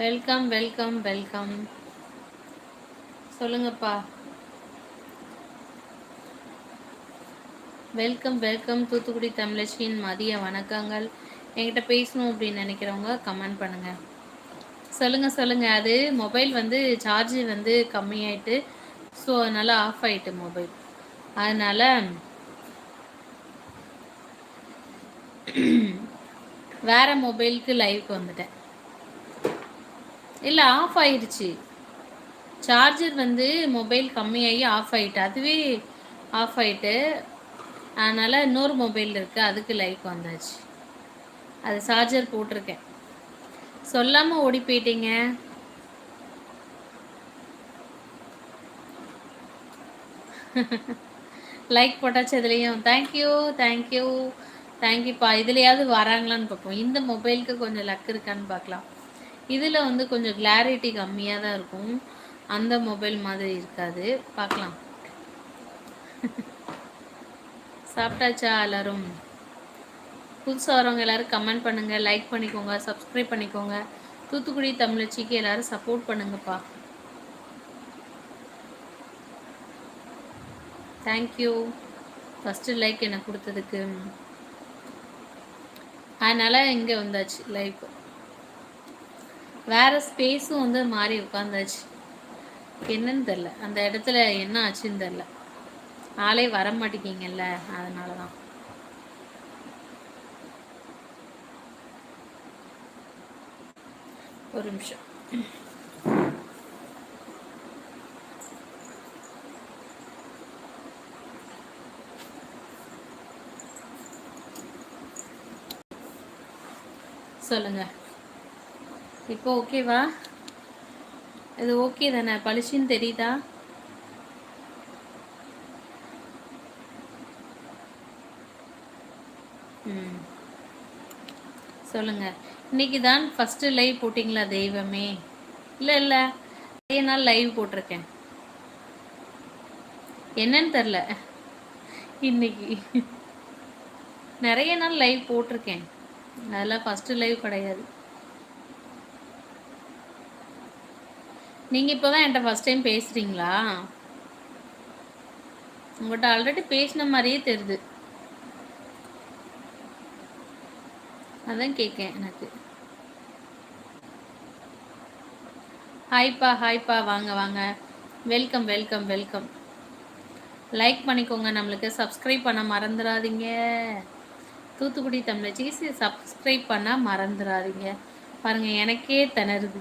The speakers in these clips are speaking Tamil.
வெல்கம் வெல்கம் வெல்கம் சொல்லுங்கப்பா. வெல்கம் வெல்கம் தூத்துக்குடி தமிழச்சியின் மதிய வணக்கங்கள். என்கிட்ட பேசணும் அப்படின்னு நினைக்கிறவங்க கமெண்ட் பண்ணுங்க. சொல்லுங்க சொல்லுங்க. அது மொபைல் வந்து சார்ஜ் வந்து கம்மியாயிட்டு ஸோ அதனால ஆஃப் ஆயிட்டு மொபைல் அதனால வேற மொபைலுக்கு லைவுக்கு வந்துட்டேன். இல்லை ஆஃப் ஆயிடுச்சு. சார்ஜர் வந்து மொபைல் கம்மியாகி ஆஃப் ஆகிட்டு அதுவே ஆஃப் ஆகிட்டு அதனால் இன்னொரு மொபைல் இருக்குது அதுக்கு லைக் வந்தாச்சு. அது சார்ஜர் போட்டிருக்கேன். சொல்லாமல் ஓடி போயிட்டீங்க. லைக் போட்டாச்சு இதுலேயும் தேங்க்யூ தேங்க்யூ தேங்க்யூப்பா இதுலையாவது வராங்களான்னு பார்ப்போம். இந்த மொபைலுக்கு கொஞ்சம் லக் இருக்கான்னு பார்க்கலாம். இதில் வந்து கொஞ்சம் கிளாரிட்டி கம்மியாக தான் இருக்கும். அந்த மொபைல் மாதிரி இருக்காது. பார்க்கலாம். சாப்பிட்டாச்சா எல்லோரும்? புதுசாக வரவங்க எல்லோரும் கமெண்ட் பண்ணுங்கள் லைக் பண்ணிக்கோங்க சப்ஸ்கிரைப் பண்ணிக்கோங்க. தூத்துக்குடி தமிழச்சிக்கு எல்லோரும் சப்போர்ட் பண்ணுங்கப்பா. தேங்க்யூ ஃபஸ்ட்டு லைக் எனக்கு கொடுத்ததுக்கு. அதனால் இங்கே வந்தாச்சு லைஃப் வேறு ஸ்பேஸும் வந்து மாறி உட்காந்தாச்சு என்னன்னு தெரில அந்த இடத்துல என்ன ஆச்சுன்னு தெரில ஆளே வர மாட்டேங்கிங்கல்ல அதனால தான் ஒரு நிமிஷம். சொல்லுங்கள் இப்போ ஓகேவா இது ஓகே தானே? பளிச்சுன்னு தெரியுதா? ம். சொல்லுங்க. இன்னைக்கு தான் ஃபஸ்ட்டு லைவ் போட்டிங்களா தெய்வமே? இல்லை இல்லை. நிறைய நாள் லைவ் போட்டிருக்கேன். என்னன்னு தெரில இன்னைக்கு. நிறைய நாள் லைவ் போட்டிருக்கேன். அதெல்லாம் ஃபஸ்ட்டு லைவ் கிடையாது. நீங்கள் இப்போ தான் என்கிட்ட ஃபஸ்ட் டைம் பேசுகிறீங்களா உங்கள்கிட்ட ஆல்ரெடி பேசின மாதிரியே தெரியுது. அதான் கேட்கேன் எனக்கு. ஹாய்ப்பா ஹாய்ப்பா வாங்க வாங்க. வெல்கம் வெல்கம் வெல்கம் லைக் பண்ணிக்கோங்க நம்மளுக்கு. சப்ஸ்கிரைப் பண்ண மறந்துடாதீங்க. தூத்துக்குடி தமிழச்சி சப்ஸ்கிரைப் பண்ண மறந்துடாதீங்க. பாருங்கள் எனக்கே திணறுது.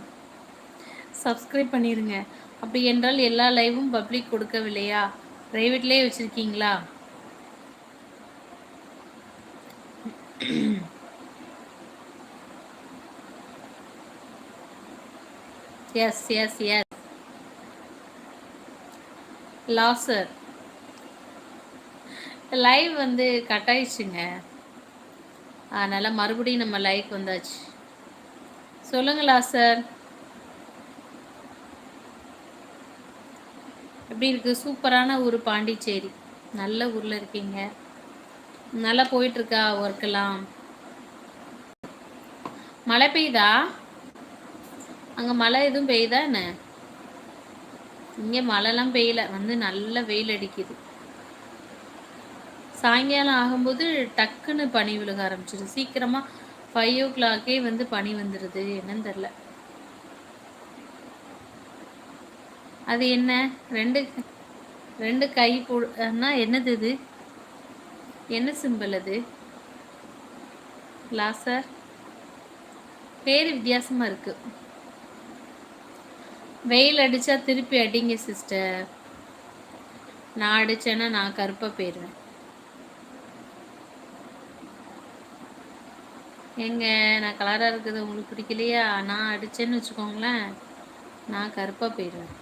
சப்ஸ்கிரைப் பண்ணிடுங்க அப்படி என்றால் எல்லா லைவும் பப்ளிக் கொடுக்கவில்லையா? ப்ரைவேட்லேயே வச்சுருக்கீங்களா? Yes yes yes Lazar live வந்து கட் ஆயிடுச்சுங்க அதனால் மறுபடியும் நம்ம லைவ் வந்தாச்சு. சொல்லுங்களா சார் எப்படி இருக்குது சூப்பரான ஊர் பாண்டிச்சேரி. நல்ல ஊரில் இருக்கீங்க. நல்லா போயிட்டுருக்கா ஒர்க்கெல்லாம் மழை பெய்யுதா? அங்கே மழை எதுவும் பெய்யுதா என்ன? இங்கே மழைலாம் பெய்யல. வந்து நல்ல வெயில் அடிக்குது. சாயங்காலம் ஆகும்போது டக்குன்னு பனி விழுக ஆரம்பிச்சிடும் சீக்கிரமாக ஃபைவ் ஓ கிளாக்கே வந்து பனி வந்துடுது என்னன்னு தெரில அது என்ன? ரெண்டு ரெண்டு கை போடுனா என்னது இது? என்ன சிம்பிள் அது? லாசர் பேர் வித்தியாசமாக இருக்குது வெயில் அடித்தா திருப்பி அடிங்க சிஸ்டர் நான் அடித்தேன்னா நான் கருப்பாக போயிடுவேன். எங்க நான் கலராக இருக்குது உங்களுக்கு பிடிக்கலையா? நான் அடித்தேன்னு வச்சுக்கோங்களேன். நான் கருப்பாக போயிடுவேன்.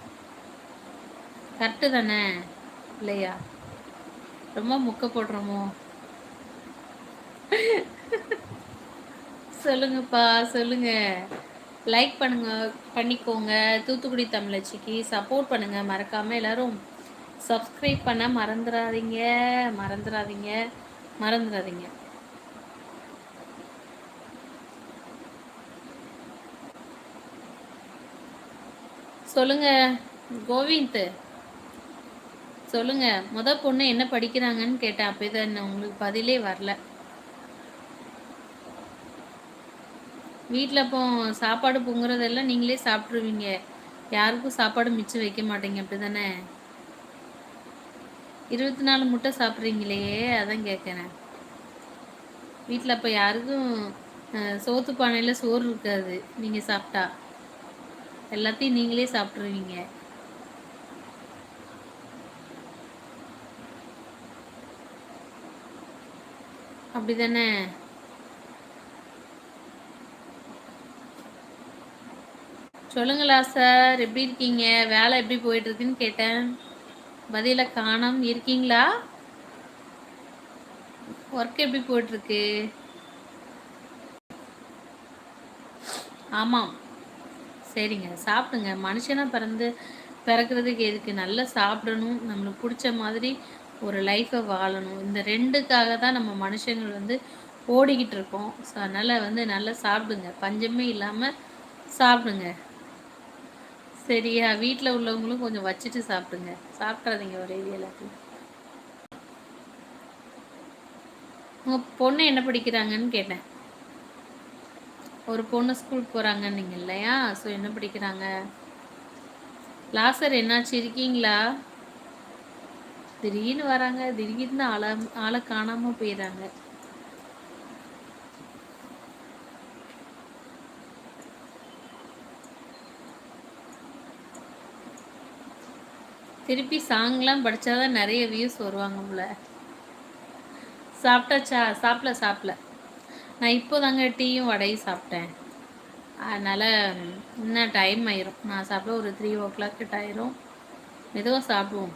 கரெக்டு தானே? இல்லையா? ரொம்ப முக்க போடுறோமோ? சொல்லுங்கப்பா சொல்லுங்க. லைக் பண்ணுங்க பண்ணிக்கோங்க. தூத்துக்குடி தமிழச்சிக்கு சப்போர்ட் பண்ணுங்க. மறக்காம எல்லாரும் சப்ஸ்கிரைப் பண்ண மறந்துடாதீங்க மறந்துடாதீங்க மறந்துடாதீங்க சொல்லுங்க கோவிந்த். சொல்லுங்க. முத பொண்ணு என்ன படிக்கிறாங்கன்னு கேட்டேன் அப்பதான் உங்களுக்கு பதிலே வரல. வீட்டில் இப்போ சாப்பாடு பொங்குறதெல்லாம் நீங்களே சாப்பிட்ருவீங்க யாருக்கும் சாப்பாடு மிச்சம் வைக்க மாட்டீங்க அப்படி தானே இருபத்தி நாலு முட்டை சாப்பிட்றீங்களே அதான் கேட்குறேன் வீட்டில் அப்போ யாருக்கும் சோத்து பானையில் சோறு இருக்காது நீங்கள் சாப்பிட்டா. எல்லாத்தையும் நீங்களே சாப்பிட்ருவீங்க அப்படி தானே சொல்லுங்களா சார். எப்படி இருக்கீங்க? வேலை எப்படி போயிட்டு இருக்குன்னு கேட்டேன். பதில காணம். இருக்கீங்களா? ஒர்க் எப்படி போயிட்டு இருக்கு ஆமாம். சரிங்க. சாப்பிடுங்க. மனுஷனாக பிறந்து பிறக்கிறதுக்கு எதுக்கு? நல்லா சாப்பிடணும். நம்மளுக்கு பிடிச்ச மாதிரி ஒரு லைஃப்பை வாழணும். இந்த ரெண்டுக்காக தான் நம்ம மனுஷங்கள் வந்து ஓடிக்கிட்டு இருக்கோம். ஸோ அதனால் வந்து நல்லா சாப்பிடுங்க. பஞ்சமே இல்லாமல் சாப்பிடுங்க. சரியா? வீட்டில் உள்ளவங்களும் கொஞ்சம் வச்சுட்டு சாப்பிடுங்க. சாப்பிட்றாதீங்க ஒரே எல்லாத்தையும். உங்கள் பொண்ணு என்ன படிக்கிறாங்கன்னு கேட்டேன். ஒரு பொண்ணு ஸ்கூல் போகிறாங்கன்னீங்க இல்லையா? ஸோ என்ன படிக்கிறாங்க? லாசர் என்னாச்சு? இருக்கீங்களா? திடீர்னு வராங்க திடீர்னு ஆளை ஆளை காணாமல் போயிடுறாங்க திருப்பி சாங்லாம் படித்தாதான் நிறைய வியூஸ் வருவாங்க போல. சாப்பிட்டாச்சா? சாப்பிடல சாப்பிடல. நான் இப்போ தாங்க டீயும் வடையும் சாப்பிட்டேன். அதனால் இன்னும் டைம் ஆயிரும். நான் சாப்பிட ஒரு த்ரீ ஓ கிளாக் கிட்ட ஆயிரும். மெதுவாக சாப்பிடுவோம்.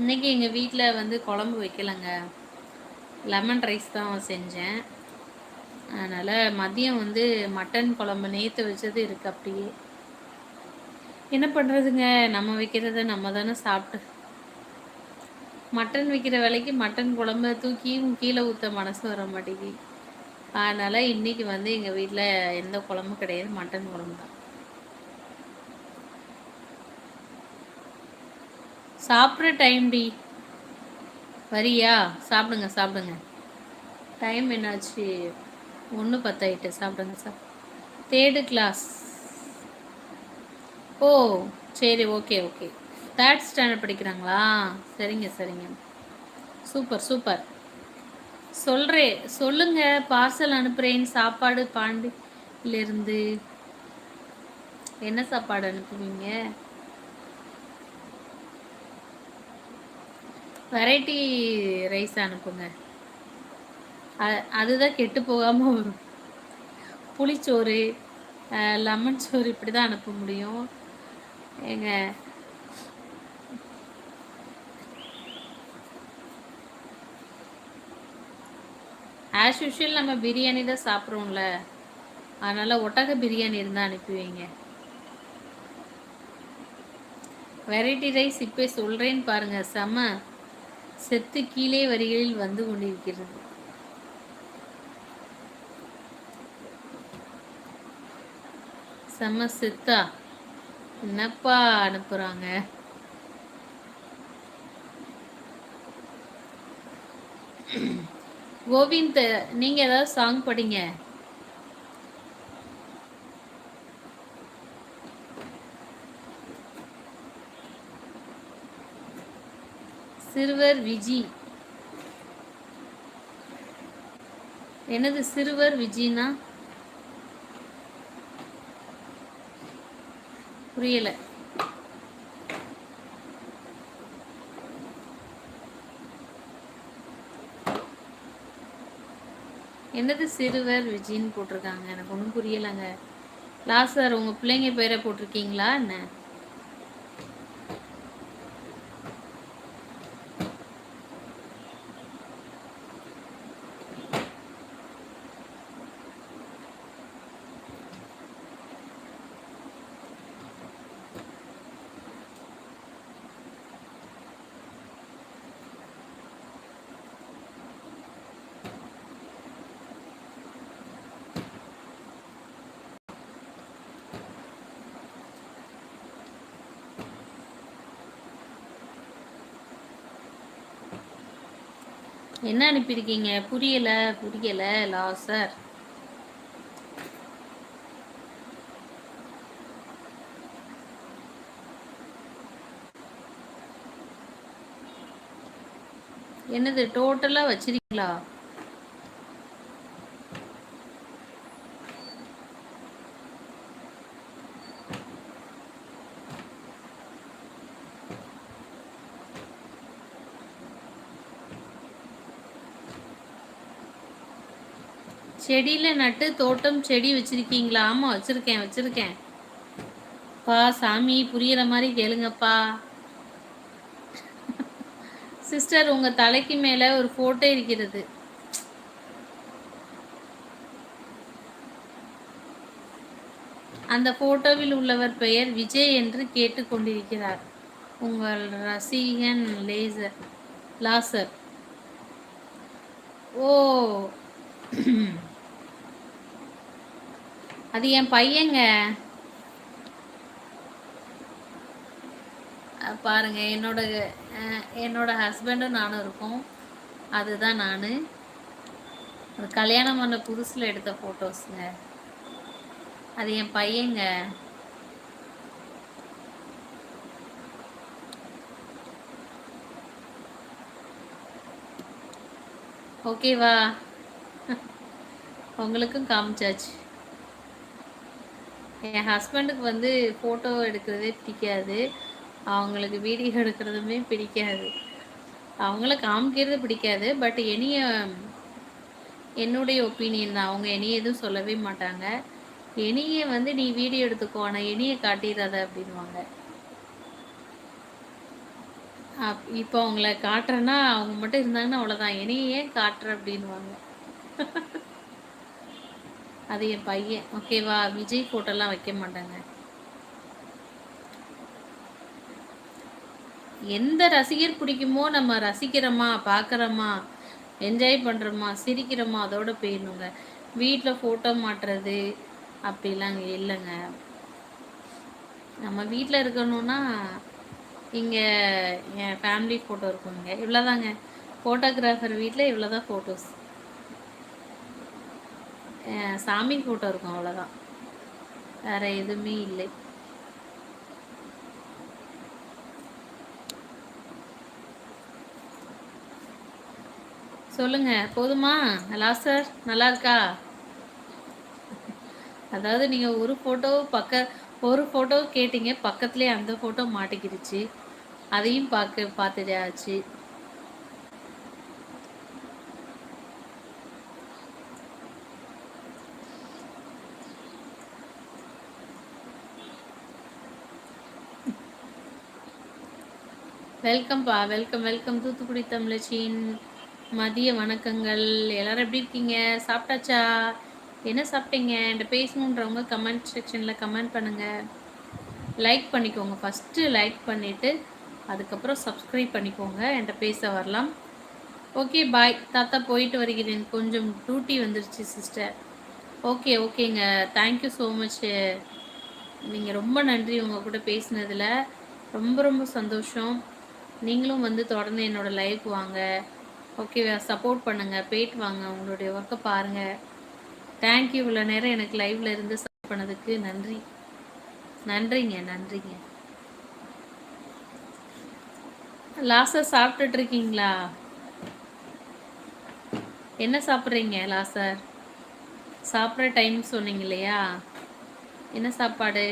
இன்றைக்கி எங்கள் வீட்டில் வந்து குழம்பு வைக்கலைங்க. லெமன் ரைஸ் தான் செஞ்சேன். அதனால் மதியம் வந்து மட்டன் குழம்பு நேற்று வச்சது இருக்குது அப்படியே. என்ன பண்ணுறதுங்க நம்ம வைக்கிறத நம்ம தானே சாப்பிட்டு. மட்டன் வைக்கிற வேலைக்கு மட்டன் குழம்ப தூக்கியும் கீழே ஊற்ற மனசு வர மாட்டேங்கி அதனால் இன்றைக்கி வந்து எங்கள் வீட்டில் எந்த குழம்பும் கிடையாது. மட்டன் குழம்பு தான். சாப்பிட்ற டைம் டி. வரியா? சாப்பிடுங்க சாப்பிடுங்க. டைம் என்னாச்சு? ஒன்று பத்தாயிட்டு. சாப்பிடுங்க சார் தேர்டு கிளாஸ் ஓ சரி ஓகே ஓகே தேர்ட் ஸ்டாண்டர்ட் படிக்கிறாங்களா? சரிங்க சரிங்க. Super super. சொல்கிறேன் சொல்லுங்க. பார்சல் அனுப்புகிறேன் சாப்பாடு பாண்டிலிருந்து என்ன சாப்பாடு அனுப்புவீங்க? வெரைட்டி ரைஸ் அனுப்புங்க. அதுதான் கெட்டு போகாமல் வரும். புளிச்சோறு லெமன் சோறு இப்படி தான் அனுப்ப முடியும். எங்கள் ஆஸ் யூஷுவல் நம்ம பிரியாணி தான் சாப்பிட்றோம்ல அதனால் ஒட்டக பிரியாணி இருந்தால் அனுப்பி வைங்க. வெரைட்டி ரைஸ் இப்போ சொல்கிறேன்னு பாருங்கள் செம்ம செத்து கீழே வரிகளில் வந்து கொண்டிருக்கிறது. செம்ம செத்தா என்னப்பா அனுப்புறாங்க? கோவிந்த் நீங்க ஏதாவது சாங் படிங்க. சிறுவர் விஜி. என்னது சிறுவர் விஜினா? புரியல. என்னது சிறுவர் விஜின்னு போட்டிருக்காங்க? எனக்கு ஒன்றும் புரியலைங்க. லாஸ்ட் சார் உங்கள் பிள்ளைங்க பேரை போட்டிருக்கீங்களா? என்ன? என்ன அனுப்பியிருக்கீங்க? புரியல புரியல லாசர் என்னது டோட்டலாக வச்சிருக்கீங்களா? செடியில் நட்டு தோட்டம் செடி வச்சுருக்கீங்களா? ஆமாம் வச்சுருக்கேன் வச்சுருக்கேன். பா சாமி புரியிற மாதிரி கேளுங்கப்பா. சிஸ்டர் உங்கள் தலைக்கு மேலே ஒரு ஃபோட்டோ இருக்கிறது. அந்த ஃபோட்டோவில் உள்ளவர் பெயர் விஜய் என்று கேட்டுக்கொண்டிருக்கிறார். உங்கள் ரசிகன் லேசர் லாசர் ஓ அது என் பையங்க. பாருங்க என்னோட என்னோட ஹஸ்பண்டும் நானும் இருக்கோம். அதுதான் நான். கல்யாணம் பண்ண புதுசில் எடுத்த ஃபோட்டோஸுங்க அது என் பையங்க. ஓகேவா உங்களுக்கும் காமிச்சாச்சு. என் ஹஸ்பண்டுக்கு வந்து ஃபோட்டோ எடுக்கிறதே பிடிக்காது. அவங்களுக்கு வீடியோ எடுக்கிறதுமே பிடிக்காது. அவங்கள காமிக்கிறது பிடிக்காது. பட் என்னைய என்னுடைய ஒப்பீனியன் தான். அவங்க என்னைய எதுவும் சொல்லவே மாட்டாங்க. இனிய வந்து நீ வீடியோ எடுத்துக்கோ ஆனால் இனிய காட்டிடாத அப்படின்வாங்க அப் இப்போ அவங்கள காட்டுறேன்னா அவங்க மட்டும் இருந்தாங்கன்னா அவ்வளோதான் இனிய ஏன் காட்டுற அப்படின்வாங்க அது என் பையன். ஓகேவா விஜய் ஃபோட்டோலாம் வைக்க மாட்டாங்க. எந்த ரசிகர் பிடிக்குமோ நம்ம ரசிக்கிறோமா பார்க்குறோமா என்ஜாய் பண்ணுறோமா சிரிக்கிறோமா அதோட போயிடணுங்க வீட்டில் ஃபோட்டோ மாட்டுறது அப்படிலாம் இல்லைங்க. நம்ம வீட்டில் இருக்கணும்னா இங்கே என் ஃபேமிலி ஃபோட்டோ இருக்குங்க. இவ்வளோதாங்க ஃபோட்டோகிராஃபர் வீட்டில் இவ்வளோ தான் ஃபோட்டோஸ் சாமி ஃபோட்டோ இருக்கும் அவ்வளோதான் வேறு எதுவுமே இல்லை. சொல்லுங்க போதுமா? லாஸ்டர் நல்லா இருக்கா? அதாவது நீங்கள் ஒரு ஃபோட்டோ பக்க ஒரு ஃபோட்டோ கேட்டீங்க பக்கத்துலேயே அந்த ஃபோட்டோ மாட்டிக்கிடுச்சு. அதையும் பார்க்க பார்த்துட்டாச்சு. வெல்கம்ப்பா வெல்கம் வெல்கம் தூத்துக்குடி தமிழச்சின் மதிய வணக்கங்கள். எல்லோரும் எப்படி இருக்கீங்க? சாப்பிட்டாச்சா? என்ன சாப்பிட்டீங்க? என்கிட்ட பேசணுன்றவங்க கமெண்ட் செக்ஷனில் கமெண்ட் பண்ணுங்கள் லைக் பண்ணிக்கோங்க. ஃபஸ்ட்டு லைக் பண்ணிவிட்டு அதுக்கப்புறம் சப்ஸ்கிரைப் பண்ணிக்கோங்க. என்கிட்ட பேச வரலாம். ஓகே பாய் தாத்தா போயிட்டு வருகிறேன். கொஞ்சம் டியூட்டி வந்துருச்சு சிஸ்டர் ஓகே ஓகேங்க தேங்க்யூ ஸோ மச் நீங்கள் ரொம்ப நன்றி உங்கள் கூட பேசினதில். ரொம்ப ரொம்ப சந்தோஷம். நீங்களும் வந்து தொடர்ந்து என்னோடய லைவ் வாங்க. ஓகே சப்போர்ட் பண்ணுங்கள் போயிட்டு வாங்க. உங்களுடைய ஒர்க்கை பாருங்கள் தேங்க்யூ இவ்வளோ நேரம் எனக்கு லைவில் இருந்து சப்போர்ட் பண்ணதுக்கு நன்றி. நன்றிங்க நன்றிங்க. லாசர் சாப்பிட்டுட்டு இருக்கீங்களா? என்ன சாப்பிட்றீங்க லாசர் சாப்பிட்ற டைம் சொன்னீங்க இல்லையா? என்ன சாப்பாடு?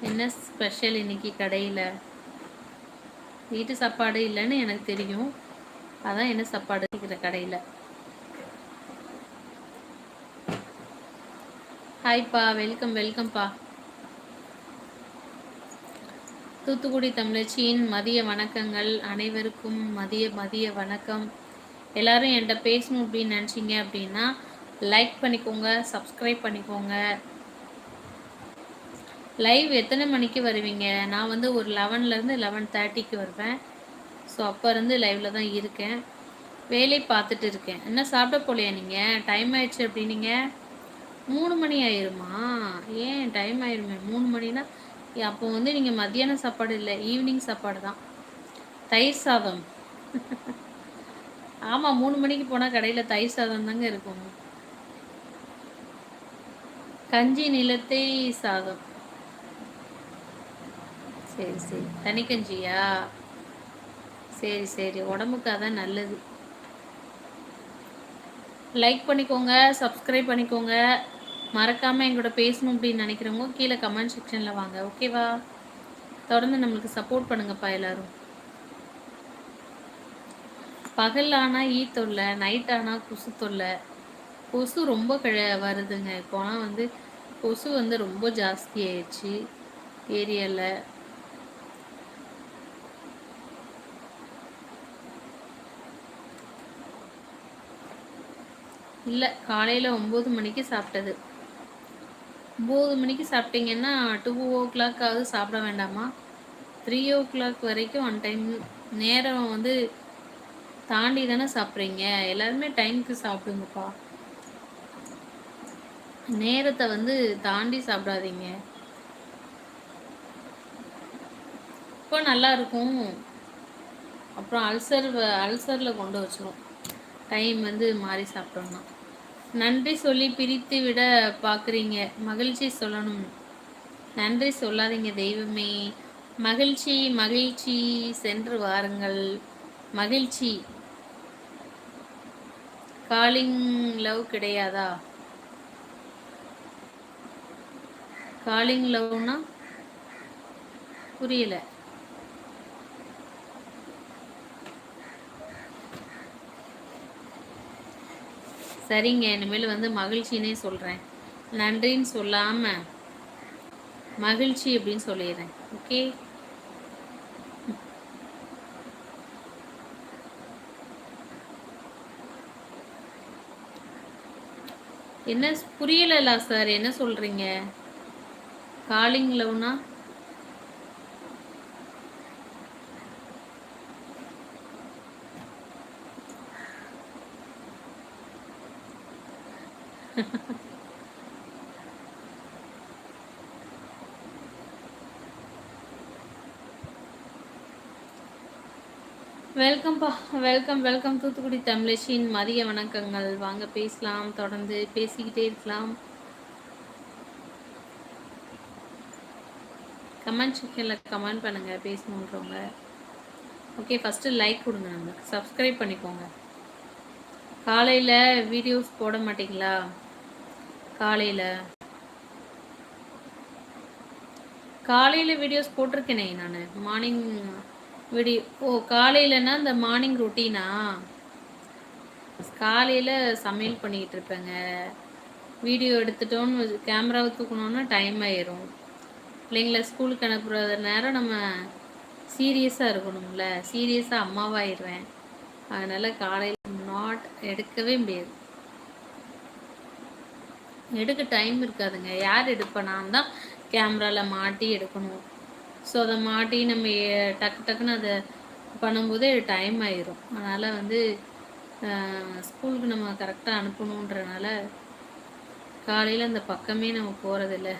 என்ன ஸ்பெஷல் இன்னைக்கு கடையில்? வீட்டு சாப்பாடு இல்லைன்னு எனக்கு தெரியும். அதான் என்ன சாப்பாடு இருக்கிற கடையில். ஹாய்ப்பா வெல்கம் வெல்கம்ப்பா தூத்துக்குடி தமிழச்சியின் மதிய வணக்கங்கள் அனைவருக்கும் மதிய மதிய வணக்கம். எல்லாரும் என்கிட்ட பேசணும் அப்படின்னு நினச்சிங்க அப்படின்னா லைக் பண்ணிக்கோங்க சப்ஸ்கிரைப் பண்ணிக்கோங்க. லைவ் எத்தனை மணிக்கு வருவீங்க? நான் வந்து ஒரு லெவன்லேருந்து லெவன் தேர்ட்டிக்கு வருவேன். ஸோ அப்போ இருந்து லைவில் தான் இருக்கேன். வேலை பார்த்துட்டு இருக்கேன். என்ன சாப்பிட போலையா நீங்கள் டைம் ஆயிடுச்சு அப்படின்னீங்க. மூணு மணி ஆயிருமா? ஏன் டைம் ஆயிருமே? மூணு மணினா அப்போ வந்து நீங்கள் மத்தியான சாப்பாடு இல்லை ஈவினிங் சாப்பாடு தான். தயிர் சாதம். ஆமாம் மூணு மணிக்கு போனால் கடையில் தயிர் சாதம் தாங்க இருக்கும். கஞ்சி நிலத்தை சாதம். சரி சரி. தனிக்கஞ்சியா சரி சரி. உடம்புக்கு அதான் நல்லது. லைக் பண்ணிக்கோங்க சப்ஸ்கிரைப் பண்ணிக்கோங்க. மறக்காமல் எங்களோட பேசணும் அப்படின்னு நினைக்கிறவங்க கீழே கமெண்ட் செக்ஷனில் வாங்க ஓகேவா தொடர்ந்து நம்மளுக்கு சப்போர்ட் பண்ணுங்கப்பா எல்லோரும். பகல் ஆனால் ஈ தொல்லை நைட் ஆனால் கொசு தொல்லை. கொசு ரொம்ப கிழ வருதுங்க. இப்போலாம் வந்து கொசு வந்து ரொம்ப ஜாஸ்தி ஆயிடுச்சு. ஏரியாவில் இல்லை காலையில் ஒம்பது மணிக்கு சாப்பிட்டது. ஒம்பது மணிக்கு சாப்பிட்டீங்கன்னா டூ ஓ கிளாக்காவது சாப்பிட வேண்டாமா? த்ரீ ஓ கிளாக் வரைக்கும் ஒன் டைம் நேரம் வந்து தாண்டி தானே சாப்பிட்றீங்க. எல்லாருமே டைமுக்கு சாப்பிடுங்கப்பா. நேரத்தை வந்து தாண்டி சாப்பிடாதீங்க. இப்போ நல்லா இருக்கும். அப்புறம் அல்சர் அல்சரில் கொண்டு வச்சிரும். டைம் வந்து மாறி சாப்பிட்டோம்னா. நன்றி சொல்லி பிரித்து விட பார்க்குறீங்க. மகிழ்ச்சி சொல்லணும். நன்றி சொல்லாதீங்க தெய்வமே. மகிழ்ச்சி மகிழ்ச்சி சென்று வாருங்கள். மகிழ்ச்சி. காலிங் லவ் கிடையாதா? காலிங் லவ்னா புரியல. சரிங்க இனிமேல் வந்து மகிழ்ச்சினே சொல்கிறேன் நன்றின்னு சொல்லாமல் மகிழ்ச்சி அப்படின்னு சொல்லிடுறேன். ஓகே? என்ன புரியலலா சார்? என்ன சொல்கிறீங்க காலிங் லவ்னா? வெல்கம்ப்பா வெல்கம் வெல்கம். தூத்துக்குடி தமிழச்சின் மதிய வணக்கங்கள். வாங்க பேசலாம் தொடர்ந்து பேசிக்கிட்டே இருக்கலாம். கமெண்ட் செக்ஷனில் கமெண்ட் பண்ணுங்கள் பேசணுன்றவங்க. ஓகே ஃபஸ்ட்டு லைக் கொடுங்க நம்மளுக்கு சப்ஸ்கிரைப் பண்ணிக்கோங்க. காலையில் வீடியோஸ் போட மாட்டிங்களா? காலையில்? காலையில் வீடியோஸ் போட்டிருக்கேனே நான். மார்னிங் வீடியோ ஓ காலையிலன்னா இந்த மார்னிங் ரொட்டீனா காலையில் சமையல் பண்ணிக்கிட்டு இருப்பேங்க. வீடியோ எடுத்துட்டோன்னு கேமராவை தூக்கணுன்னா டைம் ஆயிரும். பிள்ளைங்கள ஸ்கூலுக்கு அனுப்புகிற நேரம் நம்ம சீரியஸாக இருக்கணும்ல. சீரியஸாக அம்மாவாயிடுவேன். அதனால் காலையில் நாட் எடுக்கவே முடியாது. எடுக்க டைம் இருக்காதுங்க. யார் எடுப்பனான் தான் கேமராவில் மாட்டி எடுக்கணும். ஸோ அதை மாட்டி நம்ம டக்கு டக்குன்னு அதை பண்ணும்போதே டைம் ஆயிரும். அதனால் வந்து ஸ்கூலுக்கு நம்ம கரெக்டாக அனுப்பணுன்றனால காலையில் அந்த பக்கமே நம்ம போகிறதில்ல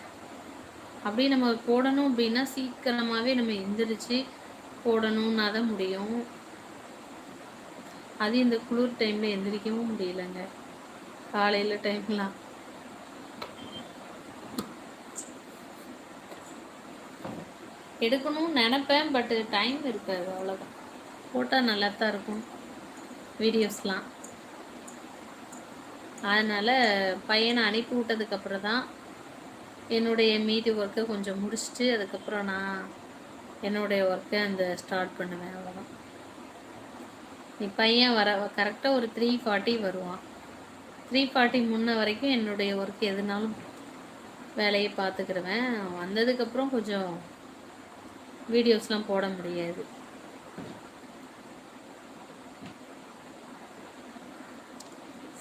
அப்படியே நம்ம போடணும் அப்படின்னா சீக்கிரமாகவே நம்ம எந்திரிச்சு போடணுன்னா தான் முடியும். அது இந்த குளிர் டைமில் எந்திரிக்கவும் முடியலங்க. காலையில் டைம்லாம் எடுக்கணும்னு நினப்பேன் பட்டு டைம் இருக்காது அவ்வளோதான் போட்டால் நல்லா தான் இருக்கும் வீடியோஸ்லாம் அதனால் பையனை அனுப்பி விட்டதுக்கப்புறம் தான் என்னுடைய மீதி ஒர்க்கை கொஞ்சம் முடிச்சுட்டு அதுக்கப்புறம் நான் என்னுடைய ஒர்க்கை அந்த ஸ்டார்ட் பண்ணுவேன் அவ்வளோதான் நீ பையன் வர கரெக்டாக ஒரு த்ரீ ஃபார்ட்டி வருவான். த்ரீ ஃபார்ட்டி முன்ன வரைக்கும் என்னுடைய ஒர்க் எதுனாலும் வேலையை பார்த்துக்கிடுவேன் வந்ததுக்கப்புறம் கொஞ்சம் வீடியோஸ்லாம் போட முடியாது.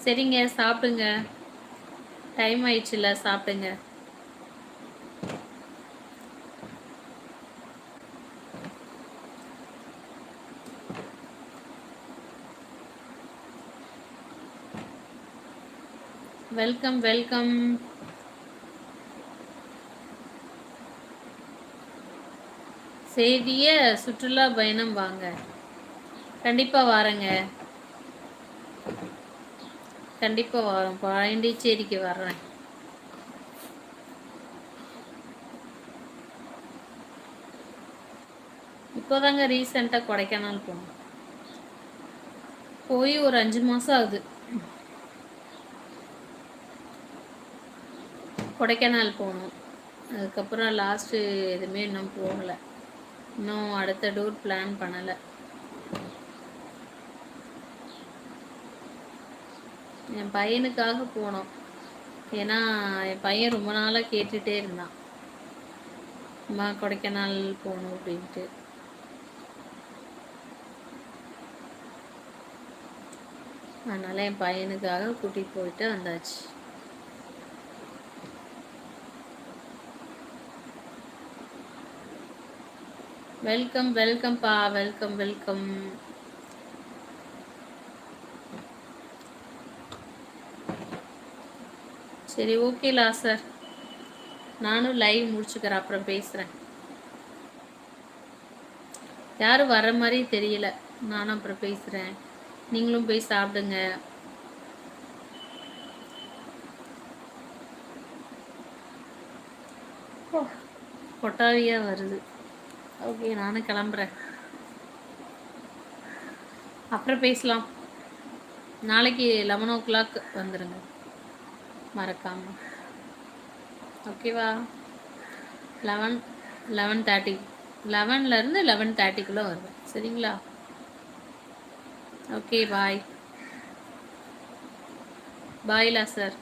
சரிங்க சாப்பிடுங்க. டைம் ஆயிடுச்சுல சாப்பிடுங்க. வெல்கம் வெல்கம் செய்திய சுற்றுலா பயணம் வாங்க. கண்டிப்பாக வரேங்க. கண்டிப்பாக வரோம். பாண்டிச்சேரிக்கு வர்றேன். இப்போதாங்க ரீசெண்டாக கொடைக்கானல் போனோம். போய் ஒரு அஞ்சு மாதம் ஆகுது. கொடைக்கானல் போகணும் அதுக்கப்புறம் லாஸ்ட்டு எதுவுமே இன்னும் போகலை. இன்னும் அடுத்த டூர் பிளான் பண்ணலை. என் பையனுக்காக போனோம். ஏன்னா என் பையன் ரொம்ப நாளாக கேட்டுகிட்டே இருந்தான். அம்மா கொடைக்கானல் போகணும் அப்படின்ட்டு. அதனால் என் பையனுக்காக கூட்டிகிட்டு போயிட்டு வந்தாச்சு. வெல்கம் வெல்கம் பா வெல்கம் வெல்கம் சரி ஓகே சார் நானும் லைவ் முடிச்சுக்கிறேன் அப்புறம் பேசுகிறேன் யாரும் வர மாதிரி தெரியல. நானும் அப்புறம் பேசுகிறேன் நீங்களும் போய் சாப்பிடுங்க. கொட்டாவியாக வருது. ஓகே நானும் கிளம்புறேன். அப்புறம் பேசலாம். நாளைக்கு லெவன் ஓ கிளாக் வந்துடுங்க மறக்காம ஓகேவா லெவன் லெவன் தேர்ட்டி லெவன்லேருந்து லெவன் தேர்ட்டிக்குள்ளே வருவேன். சரிங்களா? Okay bye பாய்லா sir